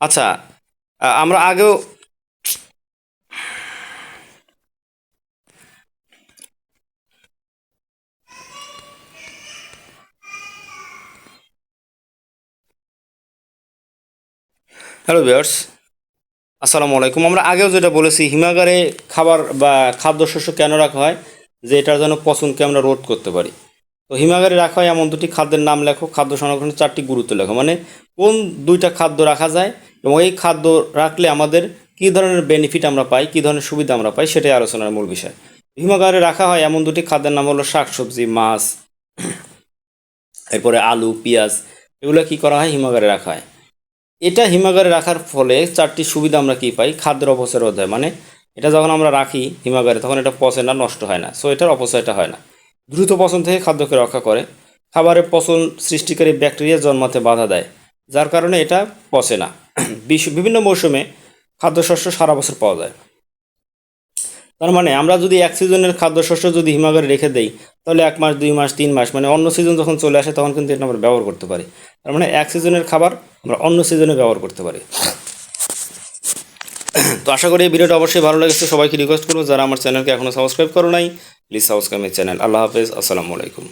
আচ্ছা আমরা আগেও হ্যালো ভিউয়ার্স আসসালামু আলাইকুম। আমরা আগেও যেটা বলেছি, হিমাগারে খাবার বা খাদ্যশস্য কেন রাখা হয়, যে এটার জন্য পচনকে আমরা রোধ করতে পারি। তো হিমাগারে রাখা হয় এমন দুটি খাদ্যের নাম লেখো। খাদ্য সংরক্ষণের চারটি গুরুত্ব লেখো। মানে কোন দুইটা খাদ্য রাখা যায় এবং এই খাদ্য রাখলে আমাদের কী ধরনের বেনিফিট আমরা পাই, কী ধরনের সুবিধা আমরা পাই সেটাই আলোচনার মূল বিষয়। হিমাগারে রাখা হয় এমন দুটি খাদ্যের নাম হলো শাকসবজি, মাছ, এরপরে আলু, পেঁয়াজ, এগুলো কি করা হয়? হিমাগারে রাখা হয়। এটা হিমাগারে রাখার ফলে চারটি সুবিধা আমরা কি পাই? খাদ্যের অপচয় রোধ হয় মানে এটা যখন আমরা রাখি হিমাগারে তখন এটা পচে না নষ্ট হয় না। সো এটার অপচয়টা হয় না। দ্রুত পচন থেকে খাদ্যকে রক্ষা করে। খাবারের পচন সৃষ্টিকারী ব্যাকটেরিয়া জন্মাতে বাধা দেয়, যার কারণে এটা পচে না। বিভিন্ন মৌসুমে খাদ্যশস্য সারা বছর পাওয়া যায়। তার মানে আমরা যদি এক সিজনের খাদ্যশস্য যদি হিমাগারে রেখে দেই, তাহলে এক মাস, দুই মাস, তিন মাস মানে অন্য সিজন যখন চলে আসে তখন কিন্তু এটা আমরা ব্যবহার করতে পারি। তার মানে এক সিজনের খাবার আমরা অন্য সিজনে ব্যবহার করতে পারি। তো আশা করি এই ভিডিওটা অবশ্যই ভালো লেগেছে। সবাইকে রিকোয়েস্ট করব, যারা আমার চ্যানেলকে এখনও সাবস্ক্রাইব করো নাই প্লিজ সাবস্ক্রাইব চ্যানেল আল্লাহ হাফেজ, আসসালামু আলাইকুম।